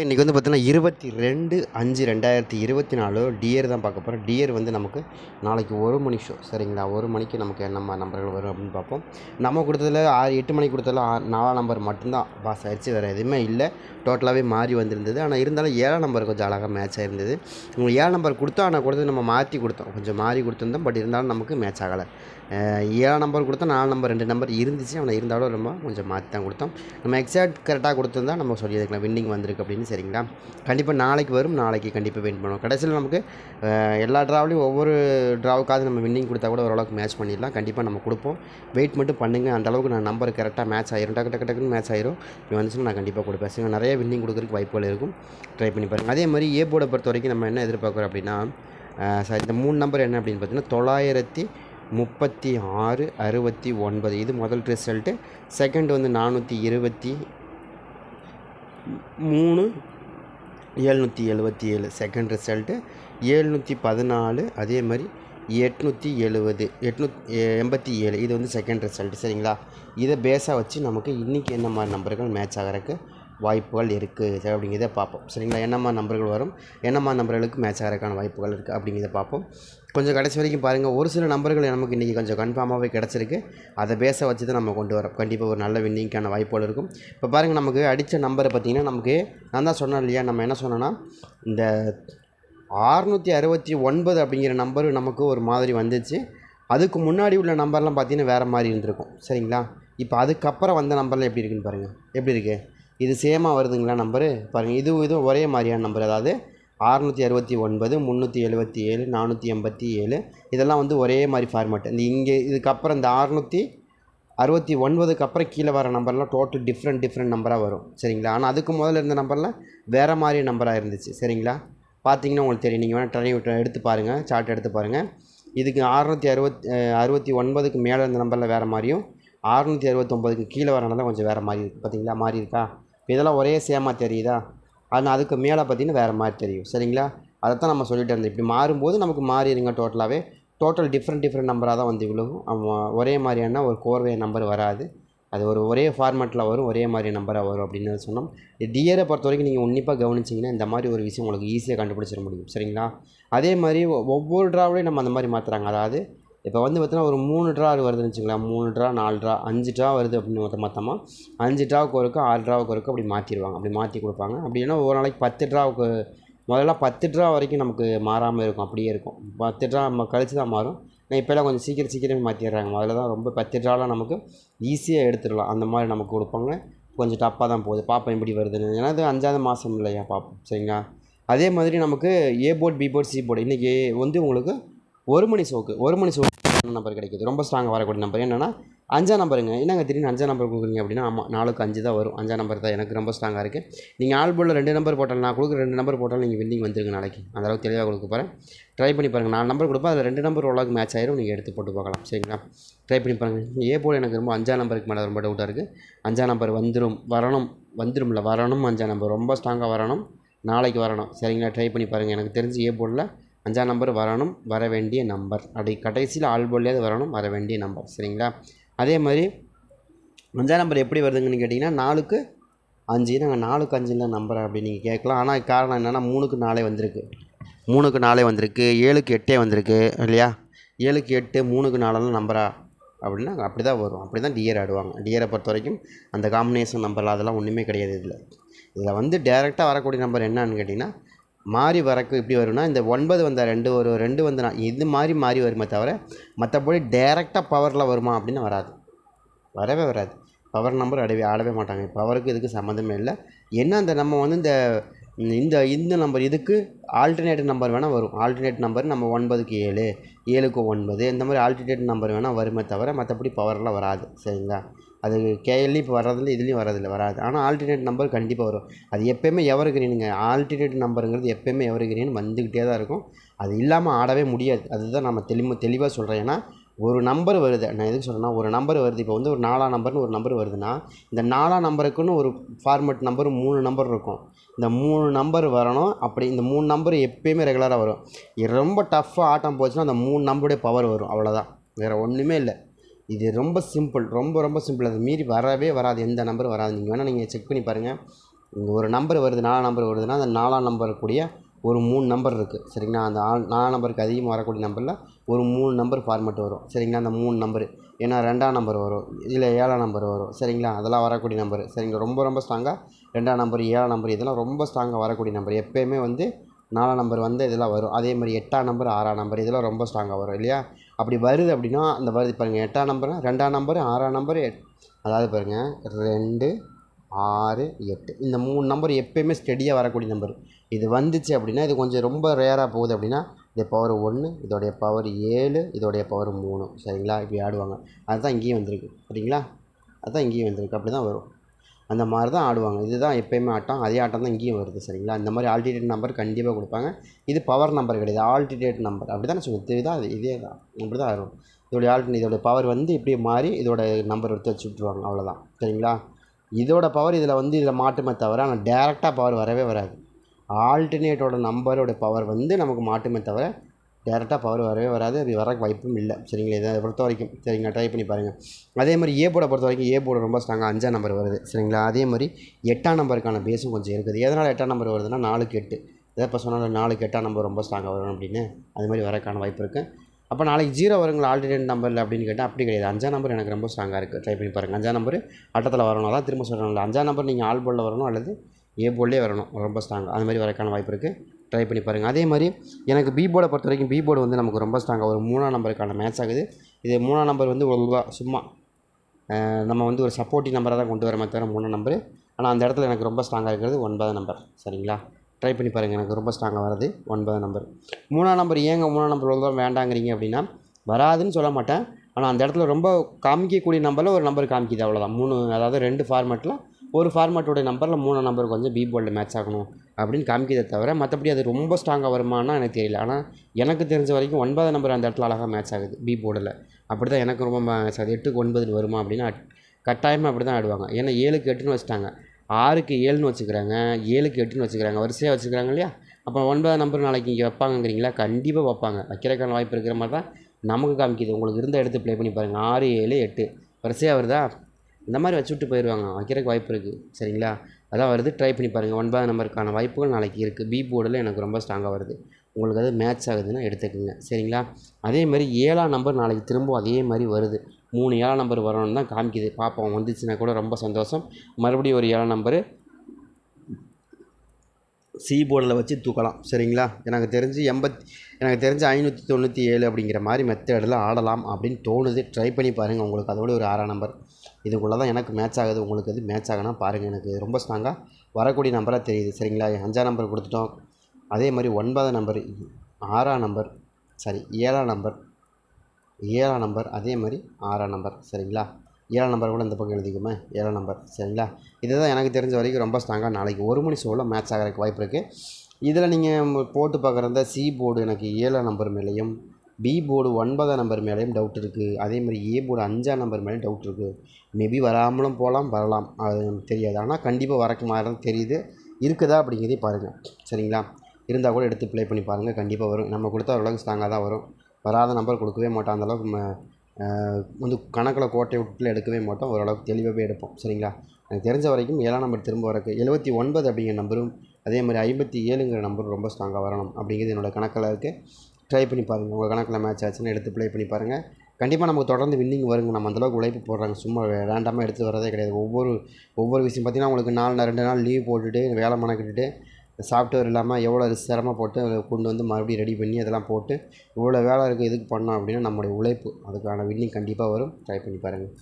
இன்றைக்கி வந்து பார்த்தீங்கன்னா இருபத்தி ரெண்டு அஞ்சு ரெண்டாயிரத்தி இருபத்தி நாலு டியர் தான் பார்க்க போகிறோம் டியர் வந்து நமக்கு நாளைக்கு ஒரு மணி ஷோ சரிங்களா? ஒரு மணிக்கு நமக்கு என்னம்மா நம்பர்கள் வரும் அப்படின்னு பார்ப்போம். நம்ம கொடுத்ததில் ஆறு எட்டு மணிக்கு கொடுத்ததில் நாலாம் நம்பர் மட்டும்தான். பாஸ் ஆயிடுச்சு வேறு எதுவுமே இல்லை. டோட்டலாகவே மாறி வந்திருந்தது. ஆனால் இருந்தாலும் ஏழாம் நம்பர் கொஞ்சம் அழகாக மேட்ச் ஆகிருந்தது உங்களுக்கு ஏழாம் நம்பர் கொடுத்தோம். ஆனால் கொடுத்தது நம்ம மாற்றி கொடுத்தோம். கொஞ்சம் மாறி கொடுத்துருந்தோம். பட் இருந்தாலும் நமக்கு மேட்ச் ஆகலை. ஏழாம் நம்பர் கொடுத்தோம். நாலு நம்பர் ரெண்டு நம்பர் இருந்துச்சு. ஆனால் இருந்தாலும் ரொம்ப கொஞ்சம் மாற்றி தான் கொடுத்தோம். நம்ம எக்ஸாக்ட் கரெக்டாக கொடுத்துருந்தா நம்ம சொல்லியிருக்கலாம். வின்னிங் வந்திருக்கு அப்படின்னு. சரிங்களா? கண்டிப்பாக நாளைக்கு வரும். நாளைக்கு கண்டிப்பாக வின் பண்ணுவோம். கடைசியில் நமக்கு எல்லா ட்ராவிலையும் ஒவ்வொரு ட்ராவுக்காவது நம்ம வின்னிங் கொடுத்தா கூட ஓரளவுக்கு மேட்ச் பண்ணிடலாம். கண்டிப்பாக நம்ம கொடுப்போம். வெயிட் மட்டும் பண்ணுங்கள் அந்தளவுக்கு நான் நம்பர் கரெக்டாக மேட்ச் ஆயிரும். டக்கு டக்கு டக்குன்னு மேட்ச் ஆயிரும். இப்படி வந்துச்சுன்னா நான் கண்டிப்பாக கொடுப்பேன். சரிங்க நிறைய வின்னிங் கொடுக்குறதுக்கு வாய்ப்புகள் இருக்கும். ட்ரை பண்ணி பாருங்கள் அதே மாதிரி ஏ போர்டை பொறுத்த வரைக்கும் நம்ம என்ன எதிர்பார்க்குறோம் அப்படின்னா சாரி இந்த மூணு நம்பர் என்ன அப்படின்னு பார்த்தீங்கன்னா தொள்ளாயிரத்தி முப்பத்தி ஆறு அறுபத்தி ஒன்பது. இது முதல் ரிசல்ட்டு செகண்ட் வந்து நானூற்றி இருபத்தி மூணு ஏழ்நூற்றி எழுபத்தி ஏழு. செகண்ட் ரிசல்ட்டு ஏழ்நூற்றி பதினாலு அதே மாதிரி எட்நூற்றி எழுபது எட்நூத் எண்பத்தி ஏழு. இது வந்து செகண்ட் ரிசல்ட் சரிங்களா? இதை பேஸாக வச்சு நமக்கு இன்றைக்கி என்ன மாதிரி நம்பர்கள் மேட்ச் ஆகிறதுக்கு வாய்ப்புகள் இருக்குது அப்படிங்கிறத பார்ப்போம். சரிங்களா? என்னம்மா நம்பர்கள் வரும்? என்னம்மா நம்பர்களுக்கு மேட்ச் ஆகிறதுக்கான வாய்ப்புகள் இருக்குது அப்படிங்கிறத பார்ப்போம். கொஞ்சம் கடைசி வரைக்கும் பாருங்கள் ஒரு சில நம்பர்கள் நமக்கு இன்றைக்கி கொஞ்சம் கன்ஃபார்மாகவே கிடச்சிருக்கு. அதை பேச வச்சு தான் நம்ம கொண்டு வரோம். கண்டிப்பாக ஒரு நல்ல வின்னிங்க்கான வாய்ப்புகள் இருக்கும். இப்போ பாருங்கள் நமக்கு அடித்த நம்பரை பார்த்திங்கன்னா நமக்கு நான் தான் சொன்னேன் இல்லையா? நம்ம என்ன சொன்னோன்னா இந்த ஆறுநூற்றி அறுபத்தி ஒன்பது அப்படிங்கிற நம்பர் நமக்கு ஒரு மாதிரி வந்துச்சு. அதுக்கு முன்னாடி உள்ள நம்பர்லாம் பார்த்திங்கன்னா வேறு மாதிரி இருந்திருக்கும். சரிங்களா? இப்போ அதுக்கப்புறம் வந்த நம்பர்லாம் எப்படி இருக்குன்னு பாருங்கள் எப்படி இருக்குது இது சேமாக வருதுங்களா நம்பரு பாருங்கள் இது இதுவும் ஒரே மாதிரியான நம்பர் அதாவது அறுநூற்றி அறுபத்தி ஒன்பது முந்நூற்றி எழுபத்தி ஏழு நானூற்றி எண்பத்தி ஏழு. இதெல்லாம் வந்து ஒரே மாதிரி ஃபார்மேட் இந்த இங்கே இதுக்கப்புறம் இந்த அறுநூற்றி அறுபத்தி ஒன்பதுக்கு அப்புறம் கீழே வர நம்பர்லாம் டோட்டல் டிஃப்ரெண்ட் டிஃப்ரெண்ட் நம்பராக வரும். சரிங்களா? ஆனால் அதுக்கு முதல்ல இருந்த நம்பர்லாம் வேறு மாதிரி நம்பராக இருந்துச்சு. சரிங்களா? பார்த்தீங்கன்னா உங்களுக்கு தெரியும். நீங்கள் வேணால் ட்ரை எடுத்து பாருங்கள் சார்ட் எடுத்து பாருங்கள் இதுக்கு அறுநூற்றி அறுபத் அறுபத்தி ஒன்பதுக்கு மேலே இருந்த நம்பரில் வேறு மாதிரியும் அறுநூற்றி அறுபத்தொம்பதுக்கு கீழே வரனால கொஞ்சம் வேறு மாதிரி இருக்குது பார்த்தீங்களா மாறி இருக்கா? இதெல்லாம் ஒரே சேமாக தெரியுதா? ஆனால் அதுக்கு மேலே பார்த்தீங்கன்னா வேறு மாதிரி தெரியும். சரிங்களா? அதை தான் நம்ம சொல்லிட்டு இருந்தோம். இப்படி மாறும்போது நமக்கு மாறிடுங்க டோட்டலாகவே டோட்டல் டிஃப்ரெண்ட் டிஃப்ரெண்ட் நம்பராக தான் வந்து விழுகும். ஒரே மாதிரியான ஒரு கோர்வை நம்பர் வராது. அது ஒரு ஒரே ஃபார்மேட்டில் வரும். ஒரே மாதிரி நம்பராக வரும் அப்படின்னு சொன்னோம். டியரை பொறுத்த வரைக்கும் நீங்கள் உன்னிப்பாக கவனிச்சிங்கன்னா இந்த மாதிரி ஒரு விஷயம் உங்களுக்கு ஈஸியாக கண்டுபிடிச்சிட முடியும். சரிங்களா? அதே மாதிரி ஒ- ஒவ்வொரு ட்ராவிலையும் நம்ம அந்த மாதிரி மாற்றுறாங்க அதாவது இப்போ வந்து பார்த்தீங்கன்னா ஒரு மூணு ட்ரா வருதுன்னு வச்சுங்களேன் மூணு ட்ரா நாலு ட்ரா அஞ்சு ட்ரா வருது அப்படின்னு மொத்த மொத்தமாக அஞ்சு ட்ராவுக்கு ஒருக்கு ஆறு ட்ராவுக்கு ஒருக்கு அப்படி மாற்றிடுவாங்க அப்படி மாற்றி கொடுப்பாங்க. அப்படி ஒரு நாளைக்கு பத்து ட்ராவுக்கு முதல்ல பத்து ட்ரா வரைக்கும் நமக்கு மாறாமல் இருக்கும். அப்படியே இருக்கும். பத்து ட்ரா நம்ம கழிச்சு தான் மாறும். ஆனால் இப்போல்லாம் கொஞ்சம் சீக்கிரம் சீக்கிரமே மாற்றிடுறாங்க முதல்ல தான் ரொம்ப பத்து ட்ராலாம் நமக்கு ஈஸியாக எடுத்துடலாம். அந்த மாதிரி நமக்கு கொடுப்பாங்க. கொஞ்சம் டப்பாக தான் போகுது. பாப்பேன் எப்படி வருதுன்னு. ஏன்னா இது அஞ்சாவது மாதம் இல்லையா பார்ப்போம் சரிங்களா? அதே மாதிரி நமக்கு A board B board C board இன்றைக்கி வந்து உங்களுக்கு ஒரு மணி சோக்கு ஒரு மணி சோக்கு நம்பர் கிடைக்குது? ரொம்ப ஸ்ட்ராங்காக வரக்கூடிய நம்பர் என்னென்னா அஞ்சா நம்பருங்க என்னங்க திடீர்னு அஞ்சாம் நம்பர் கொடுக்குறீங்க அப்படின்னா ஆமாம் நாளுக்கு அஞ்சு தான் வரும். அஞ்சாம் நம்பர் தான் எனக்கு ரொம்ப ஸ்ட்ராங்காக இருக்குது நீங்கள் ஆல்போர்டில் ரெண்டு நம்பர் போட்டாலும் நான் கொடுக்குற ரெண்டு நம்பர் போட்டாலும் நீங்கள் வின்னிங் வந்துருங்க நாளைக்கு. அந்த அளவுக்கு தெளிவாக கொடுக்க போகிறேன் ட்ரை பண்ணி பாருங்கள் நாலு நம்பர் கொடுப்பேன். அதில் ரெண்டு நம்பர் ஓரளவுக்கு மேட்ச் ஆயிரும். நீங்கள் எடுத்து போட்டு பார்க்கலாம். சரிங்களா? ட்ரை பண்ணி பாருங்கள் ஏ போல் எனக்கு ரொம்ப அஞ்சா நம்பருக்கு மேலே ரொம்ப டவுட்டாக இருக்குது அஞ்சாம் நம்பர் வந்துடும் வரணும் வந்துடும்ல வரணும் அஞ்சா நம்பர் ரொம்ப ஸ்ட்ராங்காக வரணும். நாளைக்கு வரணும். சரிங்களா? ட்ரை பண்ணி பாருங்கள் எனக்கு தெரிஞ்சு ஏ போர்டில் அஞ்சாம் நம்பர் வரணும் வர வேண்டிய நம்பர் அப்படி கடைசியில் ஆள் போலியாவது வரணும் வர வேண்டிய நம்பர் சரிங்களா? அதே மாதிரி அஞ்சாம் நம்பர் எப்படி வருதுங்கன்னு கேட்டிங்கன்னா நாலுக்கு அஞ்சு. நாங்கள் நாலுக்கு அஞ்சுல நம்பர் அப்படின்னு நீங்கள் கேட்கலாம். ஆனால் காரணம் என்னென்னா மூணுக்கு நாளே வந்திருக்கு. மூணுக்கு நாலே வந்திருக்கு. ஏழுக்கு எட்டே வந்திருக்கு இல்லையா? ஏழுக்கு எட்டு மூணுக்கு நாலெல்லாம் நம்பரா அப்படின்னா அப்படி தான் வரும் அப்படி தான் டியர் ஆடுவாங்க. டியரை பொறுத்த வரைக்கும் அந்த காம்பினேஷன் நம்பர் அதெல்லாம் ஒன்றுமே கிடையாது இதில். இதில் வந்து டேரெக்டாக வரக்கூடிய நம்பர் என்னன்னு கேட்டிங்கன்னா மாறி வரக்கு இப்படி வரும்னா இந்த ஒன்பது வந்தால் ரெண்டு வரும் ரெண்டு வந்து நான் இது மாதிரி மாறி வருமே தவிர மற்றபடி டேரெக்டாக பவரில் வருமா அப்படின்னு வராது. வரவே வராது. பவர் நம்பர் அடவே ஆடவே மாட்டாங்க. பவருக்கு இதுக்கு சம்மந்தமே இல்லை. என்ன அந்த நம்ம வந்து இந்த இந்த இந்த நம்பர் இதுக்கு ஆல்டர்னேட் நம்பர் வேணால் வரும். ஆல்டர்னேட் நம்பர் நம்ம ஒன்பதுக்கு ஏழு ஏழுக்கு ஒன்பது இந்த மாதிரி ஆல்டர்னேட் நம்பர் வேணால் வருமே தவிர மற்றபடி பவரெலாம் வராது. சரிங்களா? அது கேஎல்லையும் இப்போ வர்றதில்ல இதுலேயும் வர்றதில்ல வராது. ஆனால் ஆல்டர்னேட் நம்பர் கண்டிப்பாக வரும். அது எப்போயுமே எவர் கிரீனுங்க ஆல்டர்னேட் நம்பருங்கிறது எப்போயுமே எவர் கிரீன் வந்துக்கிட்டே தான் இருக்கும். அது இல்லாமல் ஆடவே முடியாது. அதுதான் நம்ம தெளிவு தெளிவாக சொல்கிறேன் ஏன்னா ஒரு நம்பர் வருது. நான் எதுக்கு சொல்கிறேன்னா ஒரு நம்பர் வருது. இப்போ வந்து ஒரு நாலாம் நம்பர்னு ஒரு நம்பர் வருதுன்னா இந்த நாலாம் நம்பருக்குன்னு ஒரு ஃபார்மேட் நம்பர் மூணு நம்பர் இருக்கும். இந்த மூணு நம்பர் வரணும். அப்படி இந்த மூணு நம்பர் எப்பயுமே ரெகுலராக வரும். ரொம்ப டஃப்பாக ஆட்டம் போச்சுன்னா அந்த மூணு நம்பருடைய பவர் வரும். அவ்வளோதான் வேறு ஒன்றுமே இல்லை. இது ரொம்ப சிம்பிள் ரொம்ப ரொம்ப சிம்பிள். அது மீறி வரவே வராது. எந்த நம்பரும் வராது. நீங்கள் வேணால் நீங்கள் செக் பண்ணி பாருங்கள் இங்கே ஒரு நம்பர் வருது நாலாம் நம்பர் வருதுன்னா அந்த நாலாம் நம்பர் கூடிய ஒரு மூணு நம்பர் இருக்குது சரிங்களா? அந்த ஆள் நாலாம் நம்பருக்கு அதிகமாக வரக்கூடிய நம்பரில் ஒரு மூணு நம்பர் ஃபார்மேட் வரும். சரிங்களா? அந்த மூணு நம்பர் ஏன்னா ரெண்டாம் நம்பர் வரும். இல்லை ஏழாம் நம்பர் வரும். சரிங்களா? அதெல்லாம் வரக்கூடிய நம்பர் சரிங்களா ரொம்ப ரொம்ப ஸ்ட்ராங்காக ரெண்டாம் நம்பர் ஏழாம் நம்பர் இதெல்லாம் ரொம்ப ஸ்ட்ராங்காக வரக்கூடிய நம்பர் எப்போயுமே வந்து நாலாம் நம்பர் வந்து இதெல்லாம் வரும். அதே மாதிரி எட்டாம் நம்பர் ஆறாம் நம்பர் இதெல்லாம் ரொம்ப ஸ்ட்ராங்காக வரும். இல்லையா? அப்படி வருது அப்படின்னா அந்த வருது பாருங்கள் எட்டாம் நம்பர் ரெண்டாம் நம்பரும் ஆறாம் நம்பர் அதாவது பாருங்கள் ரெண்டு ஆறு எட்டு. இந்த மூணு நம்பர் எப்போயுமே ஸ்டெடியாக வரக்கூடிய நம்பர் இது வந்துச்சு அப்படின்னா இது கொஞ்சம் ரொம்ப ரேராக போகுது அப்படின்னா இது பவர் ஒன்று இதோடைய பவர் ஏழு இதோடைய பவர் மூணு. சரிங்களா? இப்படி ஆடுவாங்க. அதுதான் இங்கேயும் வந்திருக்கு. சரிங்களா? அதுதான் இங்கேயும் வந்திருக்கு. அப்படி தான் வரும். அந்த மாதிரி தான் ஆடுவாங்க. இதுதான் எப்போயுமே ஆட்டம். அதே ஆட்டம் தான் இங்கேயும் வருது சரிங்களா? இந்த மாதிரி ஆல்டிடேட் நம்பர் கண்டிப்பாக கொடுப்பாங்க. இது பவர் நம்பர் கிடையாது. ஆல்டிடேட் நம்பர் அப்படி தானே சொல்லுங்கள் இதுதான் அது இதே தான். இப்படி தான் வரும். இதோடைய ஆல்டி இதோட பவர் வந்து இப்படி மாறி இதோட நம்பர் எடுத்து வச்சு விட்ருவாங்க அவ்வளோதான் சரிங்களா? இதோட பவர் இதில் வந்து இதில் மாட்டுமே தவிர ஆனால் டேரெக்டாக பவர் வரவே வராது. ஆல்டர்னேட்டோட நம்பரோட பவர் வந்து நமக்கு மாட்டுமே தவிர டேரெக்டாக பவர் வரவே வராது. அது வர வாய்ப்பும் இல்லை. சரிங்களா? இதை பொறுத்த வரைக்கும். சரிங்களா? ட்ரை பண்ணி பாருங்கள் அதே மாதிரி ஏ போர்டை பொறுத்த வரைக்கும் ஏ போர்டு ரொம்ப ஸ்ட்ராங்காக அஞ்சாம் நம்பர் வருது. சரிங்களா? அதே மாதிரி எட்டாம் நம்பருக்கான பேஸும் கொஞ்சம் இருக்குது. எதனால் எட்டாம் நம்பர் வருதுன்னா நாலுக்கு எட்டு. இதை இப்போ சொன்னாலும் நாலுக்கு எட்டாம் நம்பர் ரொம்ப ஸ்ட்ராங்காக வரும் அப்படின்னு. அது மாதிரி வரக்கான வாய்ப்பு இருக்குது அப்போ நாளைக்கு ஜீரோ வருங்களா? ஆல்டர்னேட் நம்பரில் அப்படின்னு கேட்டால் அப்படி கிடையாது. அஞ்சாம் நம்பர் எனக்கு ரொம்ப ஸ்ட்ராங்காக இருக்குது ட்ரை பண்ணி பாருங்கள் அஞ்சாம் நம்பர் அட்டத்தில் வரணும். அதான் திரும்ப சொல்கிறேன் அஞ்சாம் நம்பர் நீங்கள் ஆல் போர்டில் வரணும் அல்லது ஏ போர்ட்லேயே வரணும். ரொம்ப ஸ்ட்ராங்காக அது மாதிரி வரக்கான வாய்ப்பு இருக்குது ட்ரை பண்ணி பாருங்கள் அதே மாதிரி எனக்கு பி போர்டை பொறுத்த வரைக்கும் பி போர்டு வந்து நமக்கு ரொம்ப ஸ்ட்ராங்காக ஒரு மூணாம் நம்பருக்கான மேட்ச் ஆகுது. இது மூணாம் நம்பர் வந்து ஒரு சும்மா நம்ம வந்து ஒரு சப்போர்ட்டிவ் நம்பராக தான் கொண்டு வரமே தவிர மூணாம் நம்பர் ஆனால் அந்த இடத்துல எனக்கு ரொம்ப ஸ்ட்ராங்காக இருக்கிறது ஒன்பதாம் நம்பர் சரிங்களா? ட்ரை பண்ணி பாருங்கள் எனக்கு ரொம்ப ஸ்ட்ராங்காக வருது ஒன்பதாம் நம்பர் மூணாம் நம்பர் ஏங்க மூணாம் நம்பர் தான் வேண்டாங்கிறீங்க அப்படின்னா வராதுன்னு சொல்ல மாட்டேன். ஆனால் அந்த இடத்துல ரொம்ப காமிக்கக்கூடிய நம்பரில் ஒரு நம்பர் காமிக்குது அவ்வளோதான் மூணு அதாவது ரெண்டு ஃபார்மேட்டில் ஒரு ஃபார்மேட்டோடைய நம்பரில் மூணு நம்பர் கொஞ்சம் பி போர்டில் மேட்ச் ஆகணும் அப்படின்னு காமிக்கிறதை தவிர மற்றபடி அது ரொம்ப ஸ்ட்ராங்காக வருமானா எனக்கு தெரியல. ஆனால் எனக்கு தெரிஞ்ச வரைக்கும் ஒன்பதாம் நம்பர் அந்த இடத்துல அழகாக மேட்ச் ஆகுது பி போர்டில் அப்படி தான் எனக்கு ரொம்ப மேட்ச் ஆகுது எட்டுக்கு ஒன்பதில் வருமா அப்படின்னா கட்டாயமாக அப்படி தான் ஆடுவாங்க. ஏன்னா ஏழுக்கு எட்டுன்னு வச்சுட்டாங்க. ஆறுக்கு ஏழுன்னு வச்சுக்கிறாங்க ஏழுக்கு எட்டுன்னு வச்சுக்கிறாங்க வரிசையாக வச்சுக்கிறாங்க இல்லையா? அப்போ ஒன்பதாம் நம்பர் நாளைக்கு இங்கே வைப்பாங்கங்கிறீங்களா? கண்டிப்பாக வைப்பாங்க. வைக்கிறக்கான வாய்ப்பு இருக்கிற மாதிரி தான் நமக்கு காமிக்குது. உங்களுக்கு இருந்த எடுத்து ப்ளே பண்ணி பாருங்கள் ஆறு ஏழு எட்டு. வரிசையாக வருதா? இந்த மாதிரி வச்சு விட்டு போயிடுவாங்க. வைக்கிறதுக்கு வாய்ப்பு இருக்குது சரிங்களா? அதான் வருது. ட்ரை பண்ணி பாருங்கள் ஒன்பதாம் நம்பருக்கான வாய்ப்புகள் நாளைக்கு இருக்குது பி போர்டில் எனக்கு ரொம்ப ஸ்ட்ராங்காக வருது. உங்களுக்கு அது மேட்ச் ஆகுதுன்னா எடுத்துக்கோங்க. சரிங்களா? அதே மாதிரி ஏழாம் நம்பர் நாளைக்கு திரும்ப அதே மாதிரி வருது. மூணு ஏழாம் நம்பர் வரணும்னு தான் காமிக்குது. பார்ப்போம் வந்துச்சுன்னா கூட ரொம்ப சந்தோஷம். மறுபடியும் ஒரு ஏழாம் நம்பரு சி போர்டில் வச்சு தூக்கலாம். சரிங்களா? எனக்கு தெரிஞ்சு எண்பத் எனக்கு தெரிஞ்சு ஐநூற்றி தொண்ணூற்றி ஏழு அப்படிங்கிற மாதிரி மெத்தடில் ஆடலாம் அப்படின்னு தோணுது. ட்ரை பண்ணி பாருங்கள் உங்களுக்கு அதோட ஒரு ஆறாம் நம்பர். இதுக்குள்ளே தான் எனக்கு மேட்ச் ஆகுது. உங்களுக்கு எது மேட்ச் ஆகுனா பாருங்கள் எனக்கு ரொம்ப ஸ்ட்ராங்காக வரக்கூடிய நம்பராக தெரியுது. சரிங்களா? அஞ்சாம் நம்பர் கொடுத்துட்டோம். அதே மாதிரி ஒன்பதாம் நம்பர் ஆறாம் நம்பர் சாரி ஏழாம் நம்பர் ஏழாம் நம்பர் அதே மாதிரி ஆறாம் நம்பர் சரிங்களா? ஏழாம் நம்பர் கூட இந்த பக்கம் எழுதிக்குமே. ஏழாம் நம்பர் சரிங்களா? இதுதான் எனக்கு தெரிஞ்ச வரைக்கும் ரொம்ப ஸ்ட்ராங்காக நாளைக்கு ஒரு மணி ஷோவில் மேட்ச் ஆகிறதுக்கு வாய்ப்பு இருக்குது இதில் நீங்கள் போட்டு பார்க்குறத சி போர்டு எனக்கு ஏழாம் நம்பர் மேலேயும் பி போர்டு ஒன்பதாம் நம்பர் மேலேயும் டவுட் இருக்குது அதே மாதிரி ஏ போர்டு அஞ்சாம் நம்பர் மேலேயும் டவுட் இருக்குது மேபி வராமலும் போகலாம் வரலாம். அது நமக்கு தெரியாது. ஆனால் கண்டிப்பாக வரக்கு மாதிரி தெரியுது. இருக்குதா அப்படிங்கிறதே பாருங்கள் சரிங்களா? இருந்தால் கூட எடுத்து ப்ளே பண்ணி பாருங்கள் கண்டிப்பாக வரும். நம்ம கொடுத்தா ஓரளவுக்கு ஸ்ட்ராங்காக தான் வரும். வராத நம்பர் கொடுக்கவே மாட்டோம். அந்தளவுக்கு வந்து கணக்கில் கோட்டை விட்டுல எடுக்கவே மாட்டோம். ஓரளவுக்கு தெளிவாகவே எடுப்போம். சரிங்களா? எனக்கு தெரிஞ்ச வரைக்கும் ஏழாம் நம்பர் திரும்ப வரக்கு எழுபத்தி ஒன்பது அப்படிங்கிற நம்பரும் அதே மாதிரி ஐம்பத்தி ஏழுங்கிற நம்பரும் ரொம்ப ஸ்ட்ராங்காக வரணும் அப்படிங்கிறது என்னோடய கணக்கில் இருக்குது ட்ரை பண்ணி பாருங்கள் உங்கள் கணக்கில் மேட்ச் ஆச்சுன்னு எடுத்து ப்ளே பண்ணி பாருங்கள் கண்டிப்பாக நமக்கு தொடர்ந்து வின்னிங் வருங்க. நம்ம அந்தளவுக்கு உழைப்பு போடுறாங்க. சும்மா ரேண்டமாக எடுத்து வரதே கிடையாது. ஒவ்வொரு ஒவ்வொரு விஷயம் பார்த்திங்கன்னா உங்களுக்கு நாலு நாள் ரெண்டு நாள் லீவ் போட்டுட்டு வேலை மணக்கிட்டுட்டு சாஃப்ட்வேர் இல்லாமல் எவ்வளோ சிரமப்பட்டு அதை கொண்டு வந்து மறுபடியும் ரெடி பண்ணி அதெல்லாம் போட்டு இவ்வளோ வேலை இருக்குது இதுக்கு பண்ணோம் அப்படின்னா நம்மளுடைய உழைப்பு அதுக்கான வின்னிங் கண்டிப்பாக வரும். ட்ரை பண்ணி பாருங்கள்